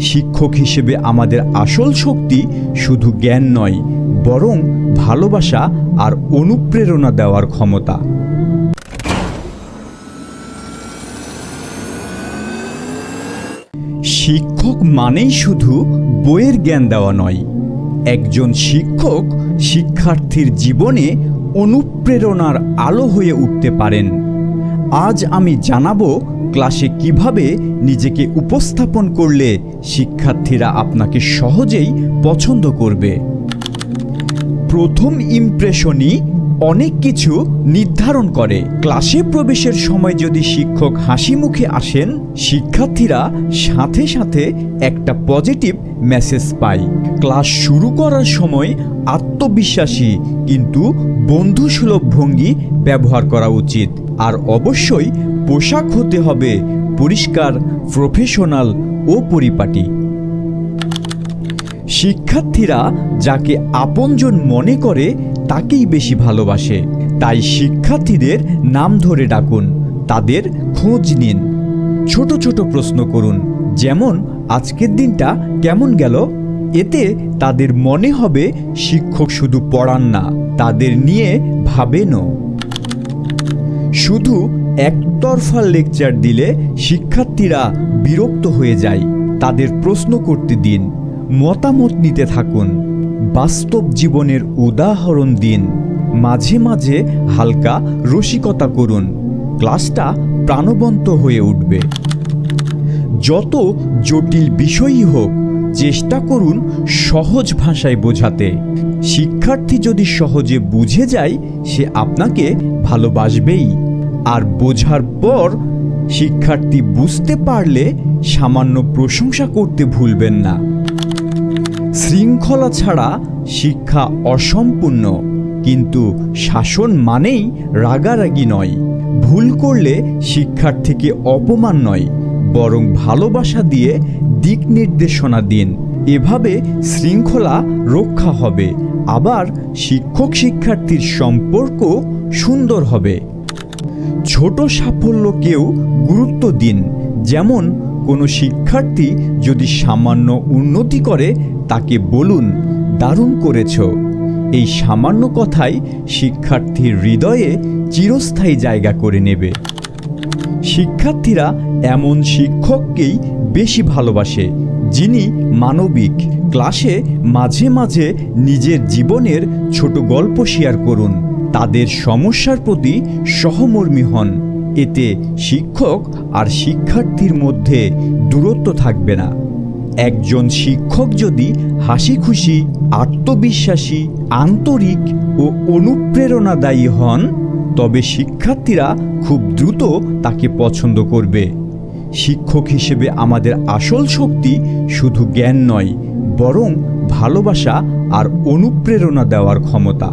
শিক্ষক হিসেবে আমাদের আসল শক্তি শুধু জ্ঞান নয়, বরং ভালোবাসা আর অনুপ্রেরণা দেওয়ার ক্ষমতা। শিক্ষক মানেই শুধু বইয়ের জ্ঞান দেওয়া নয়, একজন শিক্ষক শিক্ষার্থীর জীবনে অনুপ্রেরণার আলো হয়ে উঠতে পারেন। আজ আমি জানাব ক্লাসে কীভাবে নিজেকে উপস্থাপন করলে শিক্ষার্থীরা আপনাকে সহজেই পছন্দ করবে? প্রথম ইমপ্রেশনই অনেক কিছু নির্ধারণ করে। ক্লাসে প্রবেশের সময় যদি শিক্ষক হাসি মুখে আসেন, শিক্ষার্থীরা সাথে সাথে একটা পজিটিভ মেসেজ পায়। ক্লাস শুরু করার সময় আত্মবিশ্বাসী, কিন্তু বন্ধুসুলভ ভঙ্গি ব্যবহার করা উচিত। আর অবশ্যই পোশাক হতে হবে পরিষ্কার প্রফেশনাল ও পরিপাটি। শিক্ষার্থীরা যাকে আপনজন মনে করে তাকেই বেশি ভালোবাসে। তাই শিক্ষার্থীদের নাম ধরে ডাকুন, তাদের খোঁজ নিন। ছোট ছোট প্রশ্ন করুন, যেমন, আজকের দিনটা কেমন গেল? এতে তাদের মনে হবে শিক্ষক শুধু পড়ান না, তাদের নিয়ে ভাবেনও। শুধু একতরফা লেকচার দিলে শিক্ষার্থীরা বিরক্ত হয়ে যায়। তাদের প্রশ্ন করতে দিন, মতামত নিতে থাকুন। বাস্তব জীবনের উদাহরণ দিন। মাঝে মাঝে হালকা রসিকতা করুন। ক্লাসটা প্রাণবন্ত হয়ে উঠবে। যত জটিল বিষয়ই হোক, চেষ্টা করুন সহজ ভাষায় বোঝাতে। শিক্ষার্থী যদি সহজে বুঝে যায়, সে আপনাকে ভালোবাসবেই। আর বোঝার পর শিক্ষার্থী বুঝতে পারলে সামান্য প্রশংসা করতে ভুলবেন না। শৃঙ্খলা ছাড়া শিক্ষা অসম্পূর্ণ, কিন্তু শাসন মানেই রাগারাগি নয়। ভুল করলে শিক্ষার্থীকে অপমান নয়, বরং ভালোবাসা দিয়ে দিক নির্দেশনা দিন। এভাবে শৃঙ্খলা রক্ষা হবে, আবার শিক্ষক শিক্ষার্থীর সম্পর্ক সুন্দর হবে। ছোট সাফল্যকেও গুরুত্ব দিন, যেমন কোনো শিক্ষার্থী যদি সামান্য উন্নতি করে বলুন, দারুণ করেছ। এই সামান্য কথাই শিক্ষার্থীর হৃদয়ে চিরস্থায়ী জায়গা করে নেবে। শিক্ষার্থীরা এমন শিক্ষককেই বেশি ভালোবাসে, যিনি মানবিক ক্লাসে মাঝে মাঝে নিজের জীবনের ছোট গল্প শেয়ার করুন। তাদের সমস্যার প্রতি সহমর্মী হন। এতে শিক্ষক আর শিক্ষার্থীর মধ্যে দূরত্ব থাকবে না। একজন শিক্ষক যদি হাসি খুশি আত্মবিশ্বাসী, আন্তরিক ও অনুপ্রেরণাদায়ী হন, তবে শিক্ষার্থীরা খুব দ্রুত তাকে পছন্দ করবে। শিক্ষক হিসেবে আমাদের আসল শক্তি শুধু জ্ঞান নয়, বরং ভালোবাসা আর অনুপ্রেরণা দেওয়ার ক্ষমতা।